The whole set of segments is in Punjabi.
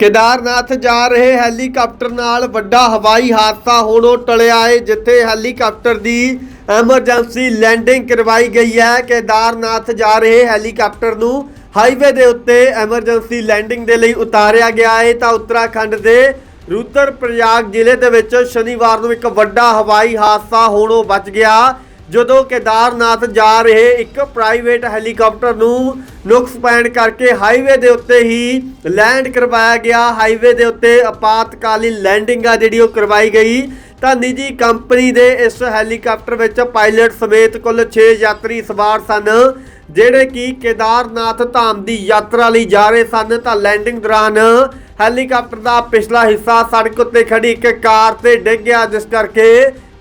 ਕੇਦਾਰਨਾਥ ਜਾ ਰਹੇ ਹੈਲੀਕਾਪਟਰ ਨਾਲ ਵੱਡਾ ਹਵਾਈ ਹਾਦਸਾ ਹੋਣੋਂ ਟਲਿਆ ਹੈ ਜਿੱਥੇ ਹੈਲੀਕਾਪਟਰ ਦੀ ਐਮਰਜੈਂਸੀ ਲੈਂਡਿੰਗ ਕਰਵਾਈ ਗਈ ਹੈ। ਕੇਦਾਰਨਾਥ ਜਾ ਰਹੇ ਹੈਲੀਕਾਪਟਰ ਨੂੰ ਹਾਈਵੇ ਦੇ ਉੱਤੇ ਐਮਰਜੈਂਸੀ ਲੈਂਡਿੰਗ ਦੇ ਲਈ ਉਤਾਰਿਆ ਗਿਆ ਏ। ਤਾਂ ਉੱਤਰਾਖੰਡ ਦੇ ਰੂਤਰ ਪ੍ਰਯਾਗ ਜ਼ਿਲ੍ਹੇ ਦੇ ਵਿੱਚ ਸ਼ਨੀਵਾਰ ਨੂੰ ਇੱਕ ਵੱਡਾ ਹਵਾਈ ਹਾਦਸਾ ਹੋਣੋਂ ਬਚ ਗਿਆ। ਜਦੋਂ ਕੇਦਾਰਨਾਥ ਜਾ ਰਹੇ, ਇੱਕ ਪ੍ਰਾਈਵੇਟ ਹੈਲੀਕਾਪਟਰ ਨੂੰ ਨੁਕਸ ਪੈਣ ਕਰਕੇ ਹਾਈਵੇ ਦੇ ਉੱਤੇ ਹੀ ਲੈਂਡ ਕਰਵਾਇਆ ਗਿਆ। ਹਾਈਵੇ ਦੇ ਉੱਤੇ ਆਪਾਤਕਾਲੀ ਲੈਂਡਿੰਗ ਆ ਜਿਹੜੀ ਉਹ ਕਰਵਾਈ ਗਈ। ਤਾਂ ਨਿੱਜੀ ਕੰਪਨੀ ਦੇ ਇਸ ਹੈਲੀਕਾਪਟਰ ਵਿੱਚ ਪਾਇਲਟ ਸਮੇਤ ਕੁੱਲ 6 ਯਾਤਰੀ ਸਵਾਰ ਸਨ, ਜਿਹੜੇ ਕਿ ਕੇਦਾਰਨਾਥ ਧਾਮ ਦੀ ਯਾਤਰਾ ਲਈ ਜਾ ਰਹੇ ਸਨ। ਤਾਂ ਲੈਂਡਿੰਗ ਦੌਰਾਨ ਹੈਲੀਕਾਪਟਰ ਦਾ ਪਿਛਲਾ ਹਿੱਸਾ ਸੜਕ ਉੱਤੇ ਖੜੀ ਇੱਕ ਕਾਰ ਤੇ ਡਿੱਗ ਗਿਆ, ਜਿਸ ਕਰਕੇ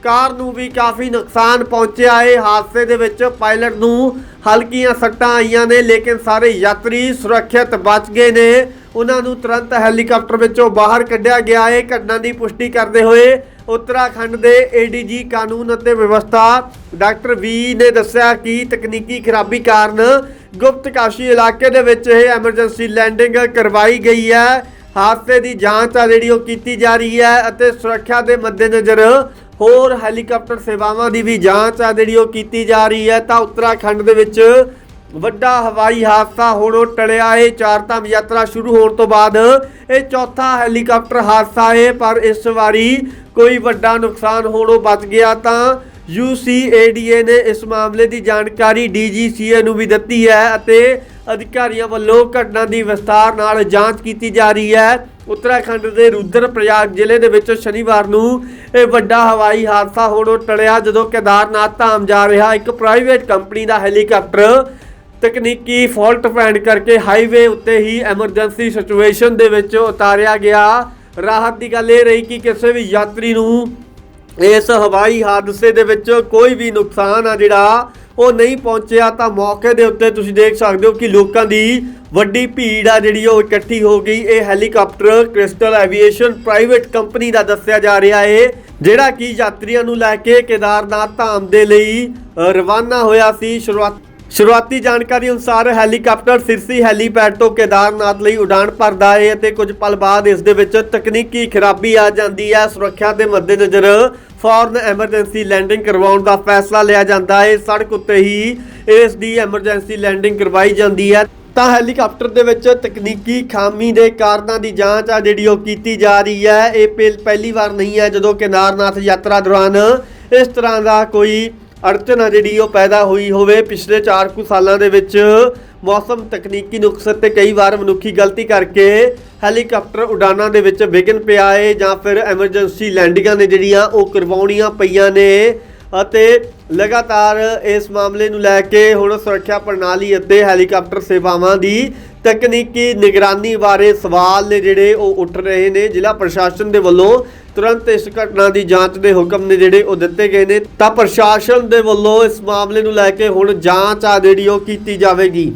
ਕਾਰ ਨੂੰ ਵੀ ਕਾਫੀ ਨੁਕਸਾਨ ਪਹੁੰਚਿਆ। ਹੈ ਹਾਦਸੇ ਦੇ ਵਿੱਚ ਪਾਇਲਟ ਨੂੰ ਹਲਕੀਆਂ ਸੱਟਾਂ ਆਈਆਂ ਨੇ, ਲੇਕਿਨ ਸਾਰੇ ਯਾਤਰੀ ਸੁਰੱਖਿਅਤ ਬਚ ਗਏ ਨੇ। ਉਹਨਾਂ ਨੂੰ ਤੁਰੰਤ ਹੈਲੀਕਾਪਟਰ ਵਿੱਚੋਂ ਬਾਹਰ ਕੱਢਿਆ ਗਿਆ। ਹੈ ਘਟਨਾ ਦੀ ਪੁਸ਼ਟੀ ਕਰਦੇ ਹੋਏ ਉੱਤਰਾਖੰਡ ਦੇ ਏਡੀਜੀ ਕਾਨੂੰਨ ਅਤੇ ਵਿਵਸਥਾ ਡਾਕਟਰ ਵੀ ਨੇ ਦੱਸਿਆ ਕਿ ਤਕਨੀਕੀ ਖਰਾਬੀ ਕਾਰਨ ਗੁਪਤ ਕਾਸ਼ੀ ਇਲਾਕੇ ਦੇ ਵਿੱਚ ਇਹ ਐਮਰਜੈਂਸੀ ਲੈਂਡਿੰਗ ਕਰਵਾਈ ਗਈ ਹੈ। ਹਾਦਸੇ ਦੀ ਜਾਂਚ ਆ ਜਿਹੜੀ ਉਹ ਕੀਤੀ ਜਾ ਰਹੀ ਹੈ ਅਤੇ ਸੁਰੱਖਿਆ ਦੇ ਮੱਦੇਨਜ਼ਰ ਹੋਰ ਹੈਲੀਕਾਪਟਰ ਸੇਵਾਵਾਂ ਦੀ ਵੀ ਜਾਂਚ ਆ ਜਿਹੜੀ ਉਹ ਕੀਤੀ ਜਾ ਰਹੀ ਹੈ ਤਾਂ ਉੱਤਰਾਖੰਡ ਦੇ ਵਿੱਚ ਵੱਡਾ ਹਵਾਈ ਹਾਦਸਾ ਹੋਣੋਂ ਟਲਿਆ। ਹੈ ਚਾਰਧਾਮ ਯਾਤਰਾ ਸ਼ੁਰੂ ਹੋਣ ਤੋਂ ਬਾਅਦ ਇਹ ਚੌਥਾ ਹੈਲੀਕਾਪਟਰ ਹਾਦਸਾ ਹੈ, ਪਰ ਇਸ ਵਾਰੀ ਕੋਈ ਵੱਡਾ ਨੁਕਸਾਨ ਹੋਣੋਂ ਬਚ ਗਿਆ ਤਾਂ UCADA ਨੇ ਇਸ ਮਾਮਲੇ ਦੀ ਜਾਣਕਾਰੀ DGCA ਨੂੰ ਵੀ ਦਿੱਤੀ ਹੈ ਅਤੇ ਅਧਿਕਾਰੀਆਂ ਵੱਲੋਂ ਘਟਨਾ ਦੀ ਵਿਸਤਾਰ ਨਾਲ ਜਾਂਚ ਕੀਤੀ ਜਾ ਰਹੀ ਹੈ। ਉੱਤਰਾਖੰਡ ਦੇ ਰੁਦਰ ਪ੍ਰਯਾਗ ਜ਼ਿਲ੍ਹੇ ਦੇ ਵਿੱਚ ਸ਼ਨੀਵਾਰ ਨੂੰ ਇਹ ਵੱਡਾ ਹਵਾਈ ਹਾਦਸਾ ਹੋਣੋਂ ਟਲਿਆ ਜਦੋਂ ਕੇਦਾਰਨਾਥ ਧਾਮ ਜਾ ਰਿਹਾ। ਇੱਕ ਪ੍ਰਾਈਵੇਟ ਕੰਪਨੀ ਦਾ ਹੈਲੀਕਾਪਟਰ ਤਕਨੀਕੀ ਫਾਲਟ ਪੈਣ ਕਰਕੇ ਹਾਈਵੇ ਉੱਤੇ ਹੀ ਐਮਰਜੈਂਸੀ ਸਿਚੁਏਸ਼ਨ ਦੇ ਵਿੱਚ ਉਤਾਰਿਆ ਗਿਆ। ਰਾਹਤ ਦੀ ਗੱਲ ਇਹ ਰਹੀ ਕਿ ਕਿਸੇ ਵੀ ਯਾਤਰੀ ਨੂੰ ਇਸ ਹਵਾਈ ਹਾਦਸੇ ਦੇ ਵਿੱਚ ਕੋਈ ਵੀ ਨੁਕਸਾਨ ਆ ਜਿਹੜਾ ਉਹ ਨਹੀਂ ਪਹੁੰਚਿਆ ਤਾਂ ਮੌਕੇ ਦੇ ਉੱਤੇ ਤੁਸੀਂ ਦੇਖ ਸਕਦੇ ਹੋ ਕਿ ਲੋਕਾਂ ਦੀ ਵੱਡੀ ਭੀੜ ਆ ਜਿਹੜੀ ਉਹ ਇਕੱਠੀ ਹੋ ਗਈ। ਇਹ helicopter Crystal Aviation private company ਦਾ ਦੱਸਿਆ ਜਾ ਰਿਹਾ ਹੈ ਜਿਹੜਾ ਕਿ ਯਾਤਰੀਆਂ ਨੂੰ ਲੈ ਕੇ ਕੇਦਾਰਨਾਥ ਧਾਮ ਦੇ ਲਈ ਰਵਾਨਾ ਹੋਇਆ ਸੀ। ਸ਼ੁਰੂਆਤ ਸ਼ੁਰੂਆਤੀ ਜਾਣਕਾਰੀ ਅਨੁਸਾਰ ਹੈਲੀਕਾਪਟਰ ਸਿਰਸੀ ਹੈਲੀਪੈਡ ਤੋਂ ਕੇਦਾਰਨਾਥ ਲਈ ਉਡਾਣ ਭਰਦਾ ਹੈ ਅਤੇ ਕੁਝ ਪਲ ਬਾਅਦ ਇਸ ਦੇ ਵਿੱਚ ਤਕਨੀਕੀ ਖਰਾਬੀ ਆ ਜਾਂਦੀ ਹੈ ਸੁਰੱਖਿਆ ਦੇ ਮੱਦੇਨਜ਼ਰ ਫੌਰਨ ਐਮਰਜੈਂਸੀ ਲੈਂਡਿੰਗ ਕਰਵਾਉਣ ਦਾ ਫੈਸਲਾ ਲਿਆ ਜਾਂਦਾ ਹੈ। ਸੜਕ ਉੱਤੇ ਹੀ ਇਸ ਦੀ ਐਮਰਜੈਂਸੀ ਲੈਂਡਿੰਗ ਕਰਵਾਈ ਜਾਂਦੀ ਹੈ। ਤਾਂ ਹੈਲੀਕਾਪਟਰ ਦੇ ਵਿੱਚ ਤਕਨੀਕੀ ਖਾਮੀ ਦੇ ਕਾਰਨਾਂ ਦੀ ਜਾਂਚ ਆ ਜਿਹੜੀ ਉਹ ਕੀਤੀ ਜਾ ਰਹੀ ਹੈ। ਇਹ ਪਹਿ- ਪਹਿਲੀ ਵਾਰ ਨਹੀਂ ਹੈ ਜਦੋਂ ਕੇਦਾਰਨਾਥ ਯਾਤਰਾ ਦੌਰਾਨ ਇਸ ਤਰ੍ਹਾਂ ਦਾ ਕੋਈ ਅੜਚਨ ਆ ਜਿਹੜੀ ਉਹ ਪੈਦਾ ਹੋਈ ਹੋਵੇ। ਪਿਛਲੇ 4 ਕੁ ਸਾਲਾਂ ਦੇ ਵਿੱਚ ਮੌਸਮ ਤਕਨੀਕੀ ਨੁਕਸ ਤੇ ਕਈ ਵਾਰ ਮਨੁੱਖੀ ਗਲਤੀ ਕਰਕੇ ਹੈਲੀਕਾਪਟਰ ਉਡਾਨਾਂ ਦੇ ਵਿੱਚ ਵਿਘਨ ਪਿਆ ਹੈ ਜਾਂ ਫਿਰ ਐਮਰਜੈਂਸੀ ਲੈਂਡਿੰਗਾਂ ਨੇ ਜਿਹੜੀਆਂ ਉਹ ਕਰਵਾਉਣੀਆਂ ਪਈਆਂ ਨੇ। ਅਤੇ ਲਗਾਤਾਰ ਇਸ ਮਾਮਲੇ ਨੂੰ ਲੈ ਕੇ ਹੁਣ ਸੁਰੱਖਿਆ ਪ੍ਰਣਾਲੀ ਅਤੇ ਹੈਲੀਕਾਪਟਰ ਸੇਵਾਵਾਂ ਦੀ ਤਕਨੀਕੀ ਨਿਗਰਾਨੀ ਬਾਰੇ ਸਵਾਲ ਨੇ ਜਿਹੜੇ ਉਹ ਉੱਠ ਰਹੇ ਨੇ। ਜ਼ਿਲ੍ਹਾ ਪ੍ਰਸ਼ਾਸਨ ਦੇ ਵੱਲੋਂ ਤੁਰੰਤ ਇਸ ਘਟਨਾ ਦੀ ਜਾਂਚ ਦੇ ਹੁਕਮ ਨੇ ਜਿਹੜੇ ਉਹ ਦਿੱਤੇ ਗਏ ਨੇ। ਤਾਂ ਪ੍ਰਸ਼ਾਸਨ ਦੇ ਵੱਲੋਂ ਇਸ ਮਾਮਲੇ ਨੂੰ ਲੈ ਕੇ ਹੁਣ ਜਾਂਚ ਆ ਜਿਹੜੀ ਉਹ ਕੀਤੀ ਜਾਵੇਗੀ।